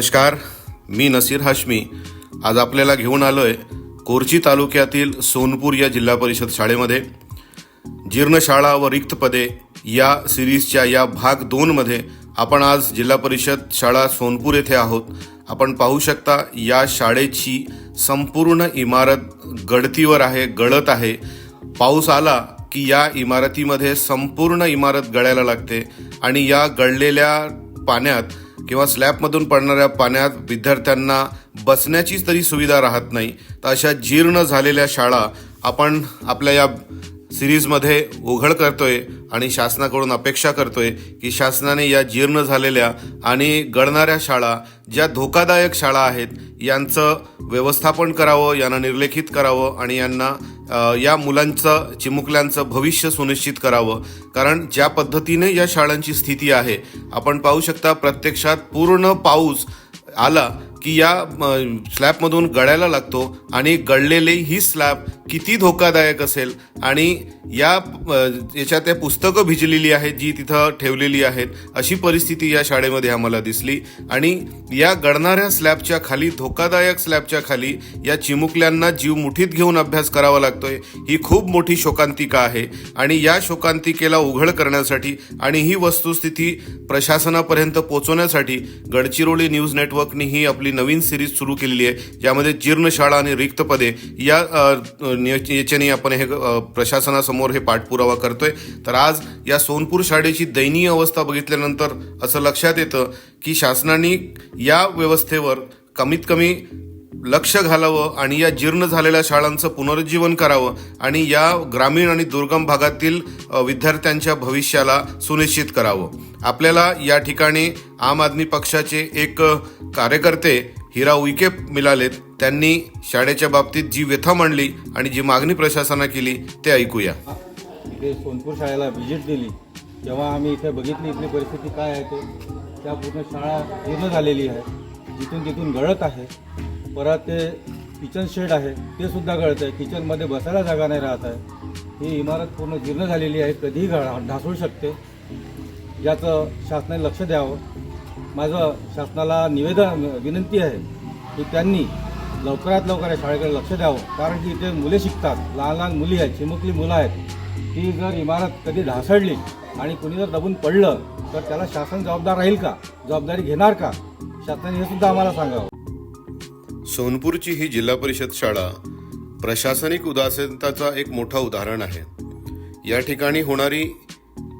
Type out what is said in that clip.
नमस्कार मी नसीर हाशमी. आज आपल्याला घेऊन आलो आहे कोरची तालुक्यातील सोनपूर या जिल्हा परिषद शाळेमध्ये. जीर्ण शाळा व रिक्त पदे या सिरीजच्या या भाग दोनमध्ये आपण आज जिल्हा परिषद शाळा सोनपूर येथे आहोत. आपण पाहू शकता या शाळेची संपूर्ण इमारत गळतीवर आहे गळत आहे. पाऊस आला की या इमारतीमध्ये संपूर्ण इमारत गळायला लागते आणि या गळलेल्या पाण्यात किंवा स्लॅबमधून पडणाऱ्या पाण्यात विद्यार्थ्यांना बसण्याचीच तरी सुविधा राहत नाही. तर अशा जीर्ण झालेल्या शाळा आपण आपल्या या सिरीजमध्ये उघड करतोय आणि शासनाकडून अपेक्षा करतोय की शासनाने या जीर्ण झालेल्या आणि गळणाऱ्या शाळा ज्या धोकादायक शाळा आहेत यांचं व्यवस्थापन करावं यांना निर्लेखित करावं आणि यांना या मुलांचं चिमुकल्यांचं भविष्य सुनिश्चित करावं. कारण ज्या पद्धतीने या शाळांची स्थिती आहे आपण पाहू शकता प्रत्यक्षात पूर्ण पाऊस आला की या स्लॅबमधून गळायला लागतो आणि गळलेली ही स्लॅब किती धोकादायक असेल. आणि या याच्यात त्या पुस्तकं भिजलेली आहेत जी तिथं ठेवलेली आहेत अशी परिस्थिती या शाळेमध्ये आम्हाला दिसली. आणि या गळणाऱ्या स्लॅबच्या खाली धोकादायक स्लॅबच्या खाली या चिमुकल्यांना जीव मुठीत घेऊन अभ्यास करावा लागतोय. ही खूप मोठी शोकांतिका आहे. आणि या शोकांतिकेला उघड करण्यासाठी आणि ही वस्तुस्थिती प्रशासनापर्यंत पोहोचवण्यासाठी गडचिरोली न्यूज नेटवर्कनी ही आपली नवीन सिरीज सुरू केलेली आहे ज्यामध्ये जीर्ण शाळा आणि रिक्त पदे या याच्याने आपण हे प्रशासनासमोर हे पाठपुरावा करतोय. तर आज या सोनपूर शाळेची दयनीय अवस्था बघितल्यानंतर असं लक्षात येतं की शासनाने या व्यवस्थेवर कमीत कमी लक्ष घालावं आणि या जीर्ण झालेल्या शाळांचं पुनरुज्जीवन करावं आणि या ग्रामीण आणि दुर्गम भागातील विद्यार्थ्यांच्या भविष्याला सुनिश्चित करावं. आपल्याला या ठिकाणी आम आदमी पक्षाचे एक कार्यकर्ते हिरा उईके मिळालेत त्यांनी शाळेच्या बाबतीत जी व्यथा मांडली आणि जी मागणी प्रशासना केली ते ऐकूया. इथे सोनपूर शाळेला व्हिजिट दिली. जेव्हा आम्ही इथे बघितली इथली परिस्थिती काय आहे ते त्या पूर्ण शाळा पूर्ण झालेली आहे. जिथून तिथून गळत आहे. परत ते किचन शेड आहे ते सुद्धा गळत आहे किचनमध्ये बसायला जागा नाही राहत आहे. ही इमारत पूर्ण जीर्ण झालेली आहे कधीही गळा ढासळू शकते. याचं शासनाने लक्ष द्यावं. माझं शासनाला निवेदन विनंती आहे की त्यांनी लवकरात लवकर या शाळेकडे लक्ष द्यावं. कारण की इथे मुले शिकतात. लहान लहान मुली आहेत चिमुकली मुलं आहेत. ती जर इमारत कधी ढासळली आणि कुणी जर दबून पडलं तर त्याला शासन जबाबदार राहील का? जबाबदारी घेणार का? शासनाने हे सुद्धा आम्हाला सांगावं. सोनपूरची ही जिल्हा परिषद शाळा प्रशासनिक उदासीनताचा एक मोठा उदाहरण आहे. या ठिकाणी होणारी